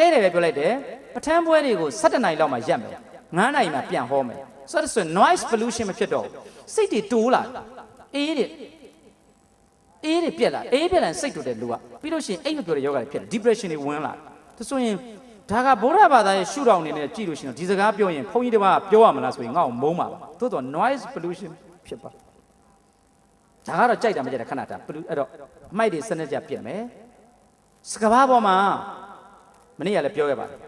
တဲ့တယ်ပဲပြောလိုက်တယ်ပထမ်းပွဲတွေကို7နိုင်လောက်မှရက်မယ်9နိုင်မှပြန်ဟောမယ်ဆိုတော့ဆို noise pollution မဖြစ်တော့ဘူးစိတ်တွေတိုးလာအေးတွေအေးတွေပြက်လာအေးပြက်လာရင်စိတ်တူတဲ့လူကပြီးလို့ရှိရင်အိတ်မပြောတဲ့ယောဂတွေဖြစ်တယ် depression တွေဝင်လာဒါဆိုရင်ဒါကဗုဒ္ဓဘာသာရဲ့ရှုထောင့်အနေနဲ့ကြည့်လို့ရှိရင်ဒီစကားပြောရင်ဘုန်းကြီးတစ်ပါးကပြောရမလားဆိုရင်ငါ့ကိုမုန်းပါပါသို့တော့ noise pollution ဖြစ်ပါဒါကတော့ကြိုက်တာမကြိုက်တာခဏတာဘလူအဲ့တော့အမိုက်တွေစနစ်ကြပြစ်မယ်စကဘာပေါ်မှာ မနေ့ကလည်းပြောခဲ့ပါတယ်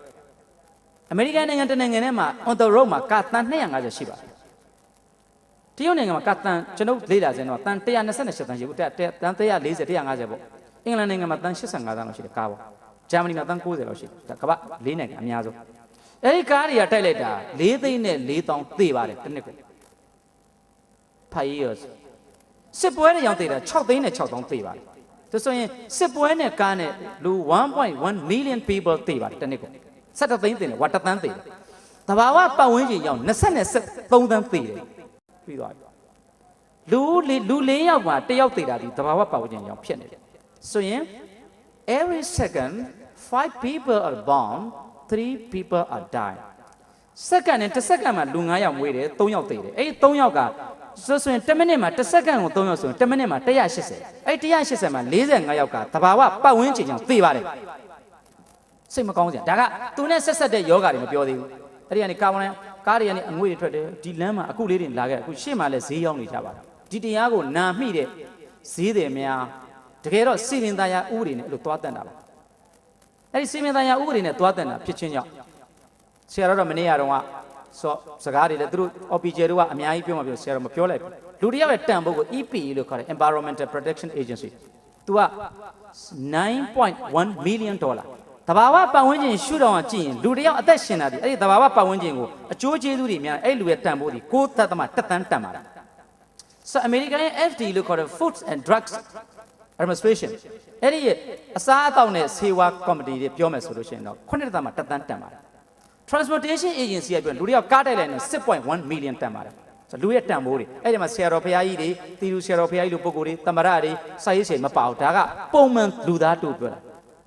အမေရိကန်နိုင်ငံတစ်နိုင်ငံထဲမှာ on the road မှာကာတန်250ရှိပါတယ်တရုတ်နိုင်ငံမှာကာတန်ကျွန်တော်လေ့လာစင်တော့တန်128တန်ရှိဘူးတက်တန်140 150ပေါ့အင်္ဂလန်နိုင်ငံမှာတန်85တန်လောက်ရှိတယ်ကားပေါ့ဂျာမနီမှာတန်90လောက်ရှိတယ်ဒါကမ္ဘာ၄နိုင်ငံအများဆုံးအဲ့ဒီကားတွေကတိုက်လိုက်တာ၄သိန်းနဲ့၄တောင်သေပါတယ်တစ်နှစ်ကိုဖိုင်ယောစစ်ပွဲနဲ့ရောင်းသေးတာ6သိန်းနဲ့6တောင်သေပါတယ် ဒါဆိုရင်စစ်ပွဲနဲ့ကားနဲ့လူ1.1 million people သေပါတယ်တစ်နှစ်ကို17သိန်းသေတယ်ဝါတသန်းသေတယ်တဘာဝပတ်ဝန်းကျင်ရောင်း20နဲ့3သန်းသေတယ်ပြီးသွားပြီလူလေးလူ၄ယောက်မှာတစ်ယောက်သေတာဒီတဘာဝပတ်ဝန်းကျင်ရောင်းဖြစ်နေတယ်ဆိုရင် every second five people are born three people are dying စက္ကန့်နဲ့တစ်စက္ကန့်မှာလူ9ယောက်မွေးတယ်3ယောက်သေတယ်အဲ့ဒီ3ယောက်က ဆိုဆိုရင်10မိနစ်မှာတစ်စက္ကန့်ကို3ယောက်ဆိုရင်10မိနစ်မှာ180အဲ့ဒီ180မှာ45ယောက်ကသဘာဝပတ်ဝန်းကျင်ကြောင့်သေပါတယ်စိတ်မကောင်းစရာဒါကသူနဲ့ဆက်ဆက်တဲ့ယောဂတွေမပြောသေးဘူးအဲ့ဒီကနေကာဗွန်ကားတွေကနေအငွေ့တွေထွက်တယ်ဒီလမ်းမှာအခုလေးတွေလာခဲ့အခုရှေ့မှာလည်းဈေးရောက်နေကြပါတယ်ဒီတရားကိုနာမိတဲ့ဈေးတွေများတကယ်တော့စီရင်သားရဥပဒေနဲ့အဲ့လိုသွားတတ်တာပါအဲ့ဒီစီရင်သားရဥပဒေနဲ့သွားတတ်တာဖြစ်ချင်းကြောင့်ဆရာတော်တော့မနေ့ကတော့ ကစောစကားတွေလည်းသူတို့ OPJ တို့ကအများကြီးပြောမှပြောဆရာတော်မပြောလိုက်ဘူးလူတစ်ယောက်ရဲ့တန်ဖို့ကို EPE လို့ခေါ်တယ် Environmental Protection Agency သူက9.1 million dollar တဘာဝပတ်ဝန်းကျင်ရှုထောင့်ကကြည့်ရင်လူတစ်ယောက်အသက်ရှင်တာဒီအဲ့ဒီတဘာဝပတ်ဝန်းကျင်ကိုအကျိုးကျေးဇူးတွေများအဲ့လူရဲ့တန်ဖို့ဒီ6သက်သမတက်တန်းတန်ပါတာဆိုအမေရိကန်ရဲ့ FDA လို့ခေါ်တဲ့ Food and Drugs Administration အဲ့ဒီရဲ့အစားအသောက်နဲ့ဆေးဝါးကော်မတီတွေပြောမယ်ဆိုလို့ရှိရင်တော့9သက်သမတက်တန်းတန်ပါတယ် transportation agency ကပြောလူတွေကကားတိုက်လိုက်နေ6.1 million တန်ပါတယ်ဆိုလူရဲ့တန်ဖိုးတွေအဲ့ဒီမှာဆရာတော်ဘုရားကြီးတွေတီလူဆရာတော်ဘုရားကြီးလိုပုံကိုယ်တွေတမရတွေစာရေးချိန်မပါဘူးဒါကပုံမှန်လူသားတို့ပြောတာ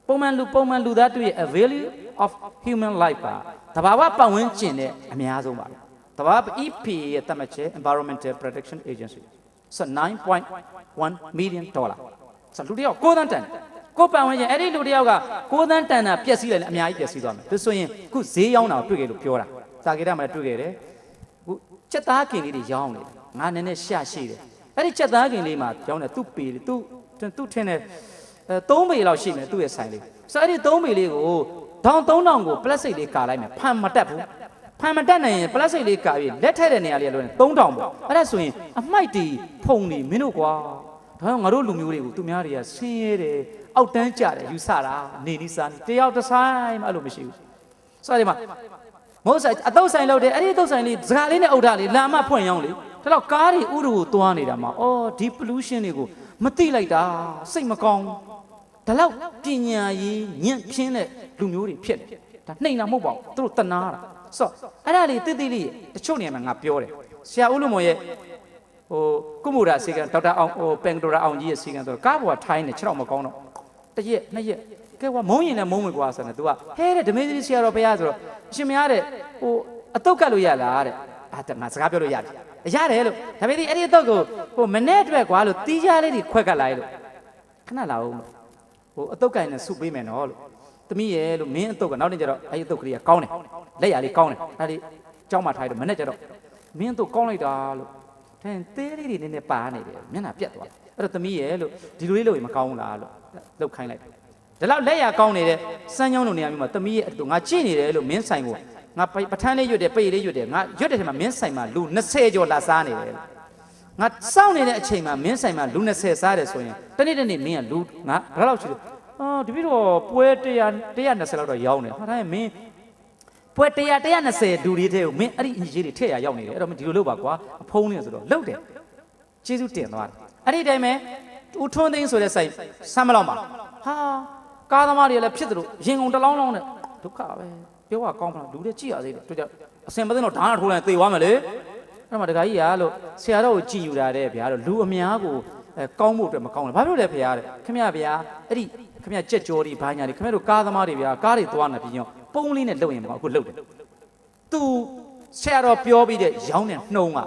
ပုံမှန်လူပုံမှန်လူသားတို့ရဲ့ a value of human life ပါတဘာဝပတ်ဝန်းကျင်နဲ့အများဆုံးပါတဘာဝ EPA ရဲ့တတ်မှတ်ချက် Environmental Protection Agency ဆို9.1 million dollar ဆိုလူတယောက်6သန်းတန်တယ် ကိုယ်ပန်ဝင်ရင်အဲ့ဒီလူတယောက်က6သန်းတန်တာပျက်စီးလိုက်ရင်အများကြီးပျက်စီးသွားမယ်ဒါဆိုရင်ခုဈေးရောက်တာကိုတွေ့ကြလို့ပြောတာစာကေတမှာတွေ့ခဲ့တယ်ခုချက်သားကင်လေးတွေရောင်းနေတယ်ငါနည်းနည်းရှာရှိတယ်အဲ့ဒီချက်သားကင်လေးမှာရောင်းတယ်သူ့ပေသူ့သူ့ထင်းတဲ့အဲ3ပေလောက်ရှိမယ်သူ့ရဲ့ဆိုင်လေးဆိုအဲ့ဒီ3ပေလေးကိုဒေါင်3000ကိုပလက်စိတ်လေးကာလိုက်မယ်ဖန်မတက်ဘူးဖန်မတက်နိုင်ရင်ပလက်စိတ်လေးကာပြီးလက်ထက်တဲ့နေရာလေးကလို့3000ပေါ့အဲ့ဒါဆိုရင်အမိုက်တီဖုံနေမင်းတို့ကွာဒါကြောင့်ငါတို့လူမျိုးတွေကိုသူများတွေကဆင်းရဲတယ် အောက်တန်းကြတယ်ယူဆတာနေနီးစားနေတယောက်တစ်ဆိုင်မှအဲ့လိုမရှိဘူးဆိုတော့ဒီမှာမဟုတ်ဆိုင်အတုပ်ဆိုင်လောက်တယ်အဲ့ဒီအတုပ်ဆိုင်လေးစကားလေးနဲ့အုပ်ထားလေးလာမဖွင့်ရောင်းလေဒါတော့ကားတွေဥရုကိုသွားနေတာမှာအော်ဒီ pollution တွေကိုမသိလိုက်တာစိတ်မကောင်းဒါတော့ပညာရေးညံ့ဖြင်းတဲ့လူမျိုးတွေဖြစ်တယ်ဒါနှိမ်တာမဟုတ်ပါဘူးသူတို့တနာတာဆိုအဲ့ဒါလေးတိတိလေးတချို့နေရာမှာငါပြောတယ်ဆရာဦးလူမော်ရဲ့ဟိုကုမှုရာစီကံဒေါက်တာအောင်ဟိုပင်ကတိုရာအောင်ကြီးရဲ့စီကံဆိုကားပေါ်ကထိုင်းနေ6တော့မကောင်းတော့ တရက်နှစ်ရက်ကဲကွာမုံရင်လည်းမုံမယ်ကွာဆိုတော့ तू ကဟဲတဲ့ဓမေသရီဆရာတော်ဘုရားဆိုတော့အရှင်မရတဲ့ဟိုအတုတ်ကတ်လို့ရလားတဲ့အာတငါစကားပြောလို့ရတယ်ရတယ်လို့ဓမေသရီအဲ့ဒီအတုတ်ကိုဟိုမနဲ့အတွက်ကွာလို့တီးကြလေးတွေခွက်ကတ်လိုက်လို့ခဏလာအောင်ဟိုအတုတ်ကတ်နဲ့စုပေးမယ်နော်လို့သမီးရဲ့လို့မင်းအတုတ်ကနောက်နေ့ကျတော့အဲ့ဒီအတုတ်ကလေးကကောင်းတယ်လက်ရလေးကောင်းတယ်အဲ့ဒီကြောင်းမှထားရတော့မနဲ့ကျတော့မင်းအတုတ်ကောင်းလိုက်တာလို့တဲ့သေးလေးတွေနည်းနည်းပါနေတယ်မျက်နှာပြတ်သွားအဲ့တော့သမီးရဲ့လို့ဒီလိုလေးလို့မကောင်းဘူးလားလို့ လှုပ်ခိုင်းလိုက်ဒီလောက်လက်ရကောင်းနေတဲ့စမ်းချောင်းလိုနေရာမျိုးမှာတမီးရဲ့အတူငါကြည့်နေတယ်လို့မင်းဆိုင်ကိုငါပထန်းလေးရွတ်တယ်ပိတ်လေးရွတ်တယ်ငါရွတ်တဲ့ချိန်မှာမင်းဆိုင်မှာလူ20ကျော်လာစားနေတယ်လို့ငါစောင့်နေတဲ့အချိန်မှာမင်းဆိုင်မှာလူ20စားတယ်ဆိုရင်တနေ့တနေ့မင်းကလူငါဘယ်လောက်ရှိလဲအော်တပည့်တော်ပွဲ100 120လောက်တော့ရောင်းတယ်ဟာဒါရင်မင်းပွဲ100 120ဒူရီတဲ့ကိုမင်းအဲ့ဒီအင်ကြီးတွေထည့်ရရောက်နေတယ်အဲ့တော့မင်းဒီလိုလုပ်ပါကွာအဖုံးနေဆိုတော့လှုပ်တယ်ကျေးဇူးတင်သွားတယ်အဲ့ဒီတိုင်းပဲ ဦးထွန်းသိန်းဆိုတဲ့ဆိုင်ဆမ်းမလောက်ပါဟာကားသမားတွေလည်းဖြစ်သလိုရင်ကုန်တစ်လောင်းလောင်းနဲ့ဒုက္ခပဲပြောရကောင်းမလားလူတွေကြည့်ရသေးတယ်တို့ကြောင့်အစင်မသိတော့ဓာတ်ထိုးလိုက်သေသွားမယ်လေအဲ့မှာတခါကြီးရလို့ဆရာတော်ကိုကြည်ယူတာတဲ့ဗျာလို့လူအများကိုအဲကောင်းဖို့အတွက်မကောင်းဘူးဘာဖြစ်လို့လဲဗျာတဲ့ခင်ဗျာဗျာအဲ့ဒီခင်ဗျကြက်ကြော်တွေဘာညာတွေခင်ဗျတို့ကားသမားတွေဗျာကားတွေသွားနေပြီးရောပုံးလေးနဲ့လှုပ်ရင်မကောအခုလှုပ်တယ်သူဆရာတော်ပြောပြီးတဲ့ရောင်းတဲ့နှုံးက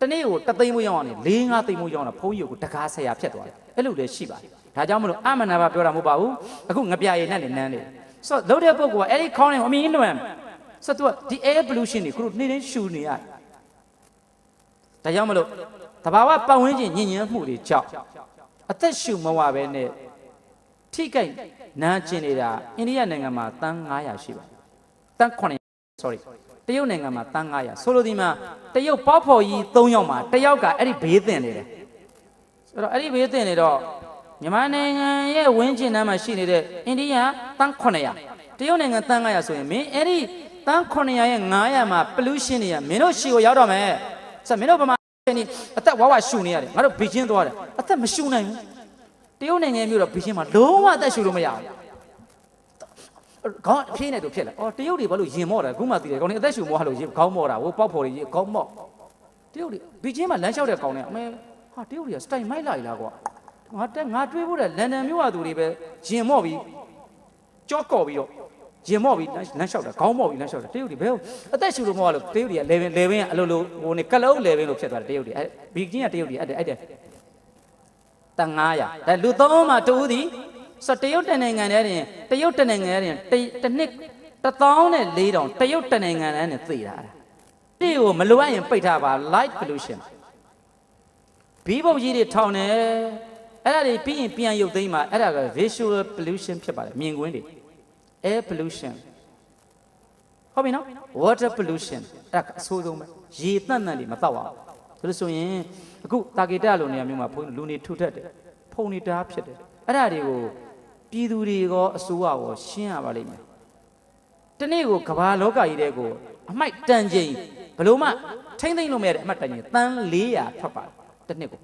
တနေ့ကိုတသိန်းမိုးရောင်းအောင်လေ၄၅သိန်းမိုးရောင်းတာဘုန်းကြီးကတကားဆရာဖြတ်သွားတယ်အဲ့လိုလည်းရှိပါတယ်ဒါကြောင့်မလို့အမနာပါပြောတာမဟုတ်ပါဘူးအခုငပြာရည်နဲ့လည်းနန်းတယ်ဆိုတော့လှုပ်တဲ့ပုဂ္ဂိုလ်ကအဲ့ဒီခေါင်းနဲ့အမင်းလွန်ဆိုတော့ तू ဒီ air pollution တွေခုတို့နေ့တိုင်းရှူနေရတယ်ဒါကြောင့်မလို့တဘာဝပတ်ဝန်းကျင်ညဉ့်ညမ်းမှုတွေကြောင့်အသက်ရှူမဝပဲနဲ့ထိကြိုက်နားကျင်နေတာအိန္ဒိယနိုင်ငံမှာတန်း900ရှိပါတယ်တန်း900 sorry တရုတ်နိုင်ငံမှာတန်း900ဆိုလိုဒီမှာတရုတ်ပေါက်ဖော်ကြီး3ယောက်မှာတယောက်ကအဲ့ဒီဘေးတင်နေတယ်ဆိုတော့အဲ့ဒီဘေးတင်နေတော့မြန်မာနိုင်ငံရဲ့ဝင်းကျင်နားမှာရှိနေတဲ့အိန္ဒိယတန်း900တရုတ်နိုင်ငံတန်း900ဆိုရင်မင်းအဲ့ဒီတန်း900ရဲ့900မှာ pollution တွေကမင်းတို့ရှီကိုရောက်တော့မယ်ဆိုတော့မင်းတို့ဗမာနေအသက်ဝါဝရှူနေရတယ်ငါတို့ဘေကျင်းသွားတယ်အသက်မရှူနိုင်ဘူးတရုတ်နိုင်ငံမျိုးတော့ဘေကျင်းမှာလုံးဝအသက်ရှူလို့မရဘူး ခေါင်းအဖြေးနဲ့တို့ဖြစ်လာအော်တရုတ်တွေဘာလို့ရင်မော့တာခုမှသိတယ်ကောင်နေအသက်ရှူမော့လို့ရင်ခေါင်းမော့တာဟိုပေါက်ဖော်တွေခေါင်းမော့တရုတ်တွေဘေကျင်းမှာလမ်းလျှောက်တဲ့ကောင်နဲ့အမေဟာတရုတ်တွေကစတိုင်မိုက်လာ ਈ လားကွာငါတက်ငါတွေးဖို့တဲ့လန်ဒန်မြို့ကသူတွေပဲရင်မော့ပြီးကြော့ကော့ပြီးတော့ရင်မော့ပြီးလမ်းလမ်းလျှောက်တာခေါင်းမော့ပြီးလမ်းလျှောက်တာတရုတ်တွေဘယ်အသက်ရှူလို့မော့လို့တရုတ်တွေကလေဗင်လေဗင်ကအလိုလိုဟိုနေကလုံးလေဗင်လို့ဖြစ်သွားတယ်တရုတ်တွေအဲဘီကင်းကတရုတ်တွေအဲ့တဲ့အဲ့တဲ့တန်900ဒါလူသုံးမှာတူသည် ဆိုတရုတ်တနိုင်ငံထဲတင်တရုတ်တနိုင်ငံထဲတင်တစ်နှစ်14000တရုတ်တနိုင်ငံထဲနဲ့သိတာတိကိုမလိုအပ်ရင်ပိတ်ထားပါ light pollution ဘီးဘုတ်ကြီးတွေထောင်တယ်အဲ့ဒါတွေပြီးရင်ပြန်ရုပ်သိမ်းမှာအဲ့ဒါက visual pollution ဖြစ်ပါတယ်မြင်ကွင်းတွေ air pollution ဟုတ်ပြီနော် water pollution အဲ့ဒါအဆိုးဆုံးပဲရေတန့်တန့်တွေမတော့အောင်ဒါလို့ဆိုရင်အခုတာဂေတလိုနေရာမျိုးမှာဘုန်းလူနေထုထက်တယ်ဖုန်နေတာဖြစ်တယ်အဲ့ဒါတွေကို ပြည်သူတွေရောအစိုးရရောရှင်းရပါလိမ့်မယ်တနေ့ကိုကဘာလောကကြီးတဲ့ကိုအမိုက်တန်ချိန်ဘလို့မှထိမ့်သိမ့်လို့မရတဲ့အမှတ်တန်ချိန်တန်း400ထွက်ပါတယ်တစ်နှစ်ကို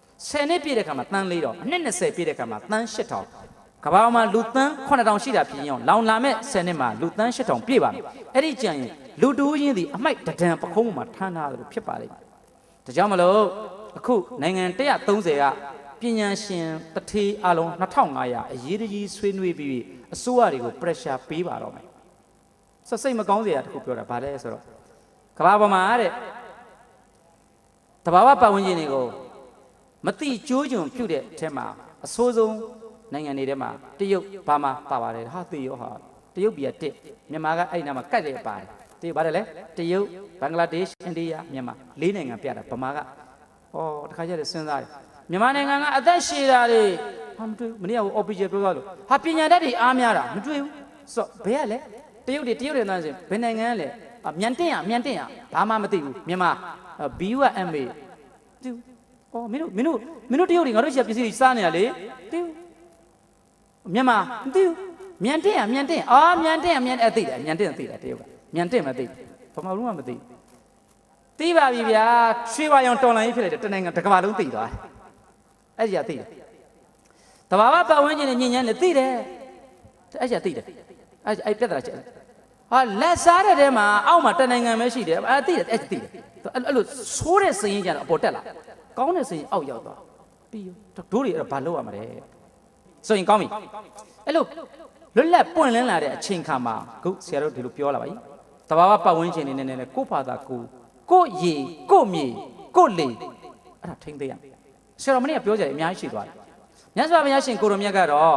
10နှစ်ပြည့်တဲ့ခါမှာတန်း400အနှစ်20ပြည့်တဲ့ခါမှာတန်း8000ကဘာမှာလူတန်း9000ရှိတာပြင်ရောလောင်လာမဲ့10နှစ်မှာလူတန်း8000ပြည့်ပါမယ်အဲ့ဒီကြံရင်လူတူးချင်းဒီအမိုက်တဒံပခုံးမှာထမ်းထားတယ်လို့ဖြစ်ပါလိမ့်မယ်ဒါကြောင့်မလို့အခုနိုင်ငံ130က ပညာရှင်တထေးအလုံး2500အရေးတကြီးဆွေးနွေးပြီးအစိုးရတွေကို pressure ပေးပါတော့မယ်စစိတ်မကောင်းစရာတခုပြောတာဗါလဲဆိုတော့ကဘာပေါ်မှာတဲ့တဘာဝပတ်ဝန်းကျင်တွေကိုမတိကျိုးကြုံပြုတ်တဲ့အထက်မှာအဆိုးဆုံးနိုင်ငံတွေထဲမှာတရုတ်ဘာမှပါပါတယ်ဟာသေရောဟာတရုတ်ပြည်ကတစ်မြန်မာကအဲ့ဒီနားမှာကတ်တယ်ပါတယ်တရုတ်ပါတယ်လေတရုတ်ဘင်္ဂလားဒေ့ရှ်အိန္ဒိယမြန်မာလေးနိုင်ငံပြတာဗမာကဩတခါကျတော့စဉ်းစားတယ် မြန်မာနိုင်ငံကအသက်ရှည်တာတွေဟာမတွေ့ဘူးမနေ့ကဟို official ပြောသွားလို့ဟာပညာတတ်တွေအားများတာမတွေ့ဘူးဆိုတော့ဘယ်ကလဲတရုတ်တွေတရုတ်တွေတန်းစင်ဘယ်နိုင်ငံလဲအမြန်တင်ရအမြန်တင်ရဘာမှမသိဘူးမြန်မာ BUMA တူအော်မင်းတို့မင်းတို့မင်းတို့တရုတ်တွေငါတို့ရှာပစ္စည်းတွေစားနေရလေတူမြန်မာမသိဘူးမြန်တင်ရမြန်တင်အာမြန်တင်ရမြန်အဲ့သိတယ်မြန်တင်သိတယ်တရုတ်ကမြန်တင်မသိဘူးဗမာလူကမသိဘူးသိပါပြီဗျာရွှေဝါရောင်တော်လိုင်းဖြစ်လိုက်တယ်တနိုင်ငံတစ်ကမ္ဘာလုံးသိသွားတယ် အဲ့ဒီကသိတယ်တဘာဝပတ်ဝန်းကျင်နဲ့ညဉ့်ညမ်းနဲ့သိတယ်အဲ့ဒီကသိတယ်အဲ့အဲ့ပြဿနာချက်ဟာလက်စားတဲ့ထဲမှာအောက်မှာတနိုင်ငံပဲရှိတယ်အဲ့သိတယ်အဲ့သိတယ်အဲ့လိုဆိုးတဲ့စရင်ကြတော့အပေါ်တက်လာကောင်းတဲ့စရင်အောက်ရောက်သွားပြီးဒိုးတွေအဲ့တော့ဘာလုပ်ရမှာလဲဆိုရင်ကောင်းပြီအဲ့လိုလွတ်လပ်ပွင့်လင်းလာတဲ့အချိန်ခါမှာခုဆရာတို့ဒီလိုပြောလာပါ යි တဘာဝပတ်ဝန်းကျင်နေနေနဲ့ကို့ဖာသာကိုကို့ရေကို့မြေကို့လေအဲ့ဒါထိမ့်သိရ ဆရာတော်မင်းကပြောကြတယ်အများကြီးရှိသွားတယ်မြတ်စွာဘုရားရှင်ကိုရမြတ်ကတော့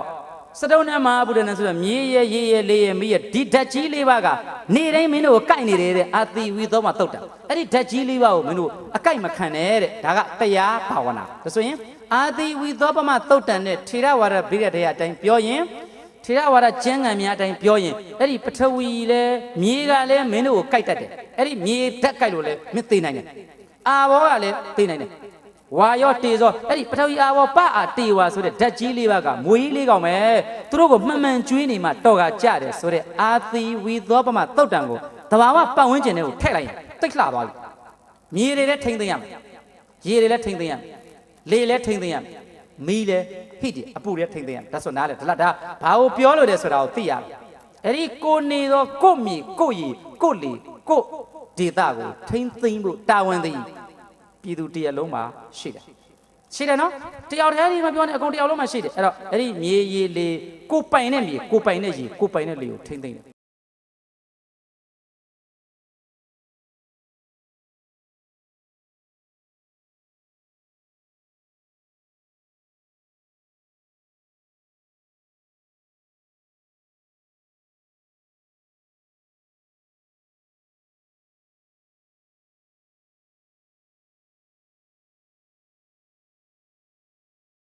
စတုံးနမဟာဗုဒ္ဓနဆိုတော့မြေရရေရလေရမိရဒီဓာတ်ကြီးလေးပါကနေတိုင်းမင်းတို့ကိုကိုက်နေတယ်တဲ့အတိဝီသောမှာတုတ်တာအဲ့ဒီဓာတ်ကြီးလေးပါကိုမင်းတို့အကိုက်မခံနဲ့တဲ့ဒါကတရားဘာဝနာဒါဆိုရင်အာတိဝီသောပမတုတ်တန်တဲ့ထေရဝါဒဗိရတရားအတိုင်းပြောရင်ထေရဝါဒကျမ်းဂန်များအတိုင်းပြောရင်အဲ့ဒီပထဝီလဲမြေကလည်းမင်းတို့ကိုကိုက်တတ်တယ်အဲ့ဒီမြေဓာတ်ကိုက်လို့လဲမင်းသိနိုင်တယ်အာဘောကလည်းသိနိုင်တယ် ဝါရောတေစောအဲ့ဒီပထဝီအာဘောပအာတေဝါဆိုတဲ့ဓာတ်ကြီးလေးပါးကမွေးလေးကောင်ပဲသူတို့ကိုမှန်မှန်ကျွေးနေမှတော့ကကြတယ်ဆိုတဲ့အာသီဝီသောပမတုတ်တန်ကိုတဘာဝပတ်ဝန်းကျင်တွေကိုထည့်လိုက်ရင်တိတ်လှသွားပြီမြေတွေလည်းထိမ့်သိမ်းရမယ်ရေတွေလည်းထိမ့်သိမ်းရမယ်လေလည်းထိမ့်သိမ်းရမယ်မီးလည်းဟိတ်တယ်အပူလည်းထိမ့်သိမ်းရမယ်ဒါဆိုနားလေဒါလားဒါဘာကိုပြောလို့လဲဆိုတာကိုသိရမယ်အဲ့ဒီကိုနေသောကိုမြေကိုရီကိုလေကိုဒေတာကိုထိမ့်သိမ်းဖို့တာဝန်သိ ပြည်သူတရက်လုံးမှာရှိတယ်ရှိတယ်နော်တယောက်တည်းဒီမပြောနဲ့အကုန်တယောက်လုံးမှရှိတယ်အဲ့တော့အဲ့ဒီမြေရေလေကိုပိုင်တဲ့မြေကိုပိုင်တဲ့ရေကိုပိုင်တဲ့လေကိုထိမ့်သိမ့်တယ်